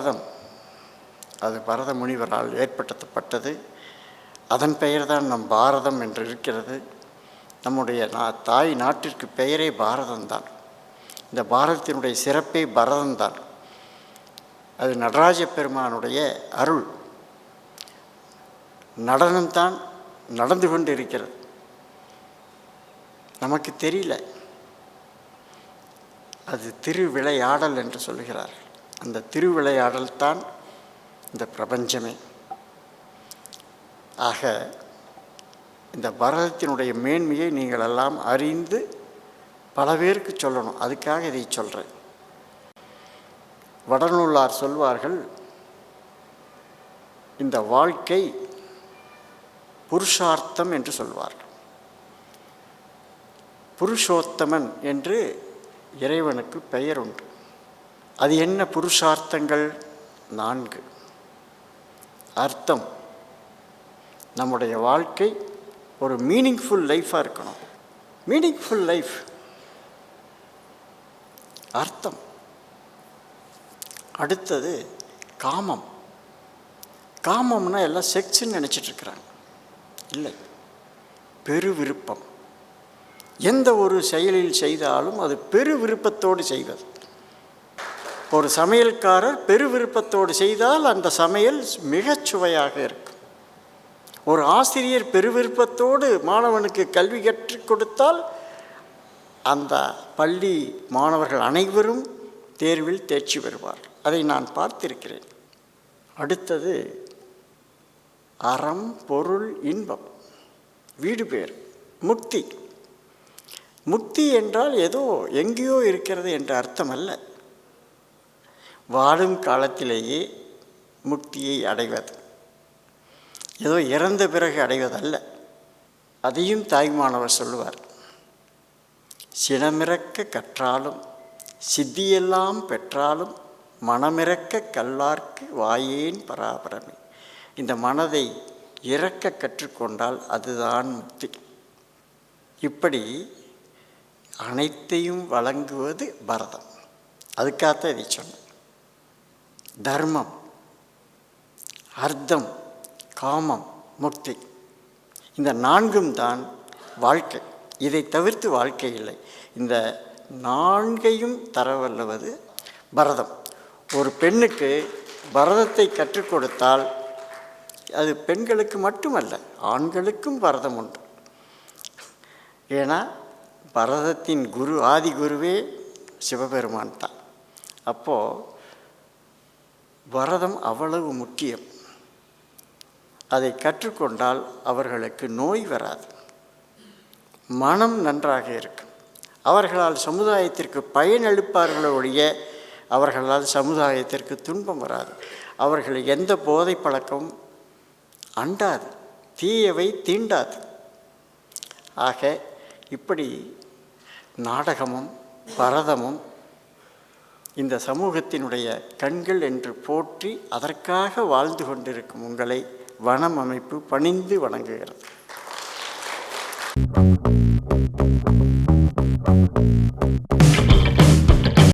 பரதம். அது பரத முனிவரால் ஏற்படுத்தப்பட்டது. அதன் பெயர்தான் நம் பாரதம் என்று இருக்கிறது. நம்முடைய நா தாய் நாட்டிற்கு பெயரே பாரதம்தான். இந்த பாரதத்தினுடைய சிறப்பே பரதம்தான். அது நடராஜ பெருமானுடைய அருள். நடனம்தான் நடந்து கொண்டு இருக்கிறது நமக்கு தெரியல. அது திருவிளையாடல் என்று சொல்கிறார்கள் அந்த திருவிளையாடல் தான் இந்த பிரபஞ்சமே. ஆக இந்த பரதத்தினுடைய மேன்மையை நீங்கள் எல்லாம் அறிந்து பல பேருக்கு சொல்லணும். அதுக்காக இதை சொல்கிறேன் வடநூலார் சொல்வார்கள் இந்த வாழ்க்கை புருஷார்த்தம் என்று சொல்வார்கள். புருஷோத்தமன் என்று இறைவனுக்கு பெயர் உண்டு அது என்ன புருஷார்த்தங்கள்? நான்கு. அர்த்தம். நம்முடைய வாழ்க்கை ஒரு மீனிங்ஃபுல் லைஃபாக இருக்கணும். மீனிங்ஃபுல் லைஃப் அர்த்தம். அடுத்தது காமம். காமம்னா எல்லாம் செக்ஸ்ன்னு நினச்சிட்ருக்குறாங்க இல்லை. பெரு விருப்பம் எந்த ஒரு செயலில் செய்தாலும் அது பெரு விருப்பத்தோடு செய்வது. ஒரு சமையல்காரர் பெரு விருப்பத்தோடு செய்தால் அந்த சமையல் மிகச் சுவையாக இருக்கும். ஒரு ஆசிரியர் பெருவிருப்பத்தோடு மாணவனுக்கு கல்வி கற்றுக் கொடுத்தால் அந்த பள்ளி மாணவர்கள் அனைவரும் தேர்வில் தேர்ச்சி பெறுவார் அதை நான் பார்த்திருக்கிறேன். அடுத்தது அறம் பொருள் இன்பம். வீடு பேர் முக்தி. முக்தி என்றால் ஏதோ எங்கேயோ இருக்கிறது என்ற அர்த்தம் அல்ல வாழும் காலத்திலேயே முக்தியை அடைவது. ஏதோ இறந்த பிறகு அடைவதல்ல. அதையும் தாய்மானவர் சொல்லுவார். சினமிறக்க கற்றாலும் சித்தியெல்லாம் பெற்றாலும் மனமிறக்க கல்லார்க்கு வாயேன் பராபரமே. இந்த மனதை இறக்க கற்றுக்கொண்டால் அதுதான் முக்தி. இப்படி அனைத்தையும் வழங்குவது பரதம். அதுக்காகத்தான் இதை சொன்னேன். தர்மம் அர்த்தம் காமம் முக்தி. இந்த நான்கும் தான் வாழ்க்கை. இதை தவிர்த்து வாழ்க்கை இல்லை. இந்த நான்கையும் தரவல்லவது பரதம். ஒரு பெண்ணுக்கு பரதத்தை கற்றுக் கொடுத்தால் அது பெண்களுக்கு மட்டுமல்ல ஆண்களுக்கும் பரதம் உண்டு. ஏன்னா பரதத்தின் குரு ஆதி குருவே சிவபெருமான் தான். அப்போது பரதம் அவ்வளவு முக்கியம். அதை கற்றுக்கொண்டால் அவர்களுக்கு நோய் வராது. மனம் நன்றாக இருக்கும். அவர்களால் சமுதாயத்திற்கு பயனளிப்பார்களோ ஒழிய அவர்களால் சமுதாயத்திற்கு துன்பம் வராது. அவர்கள் எந்த போதை பழக்கமும் அண்டாது தீயவை தீண்டாது. ஆக இப்படி நாடகமும் பரதமும் இந்த சமூகத்தினுடைய கண்கள் என்று போற்றி அதற்காக வாழ்ந்து கொண்டிருக்கும் உங்களை வனம் அமைப்பு பணிந்து வணங்குகிறது.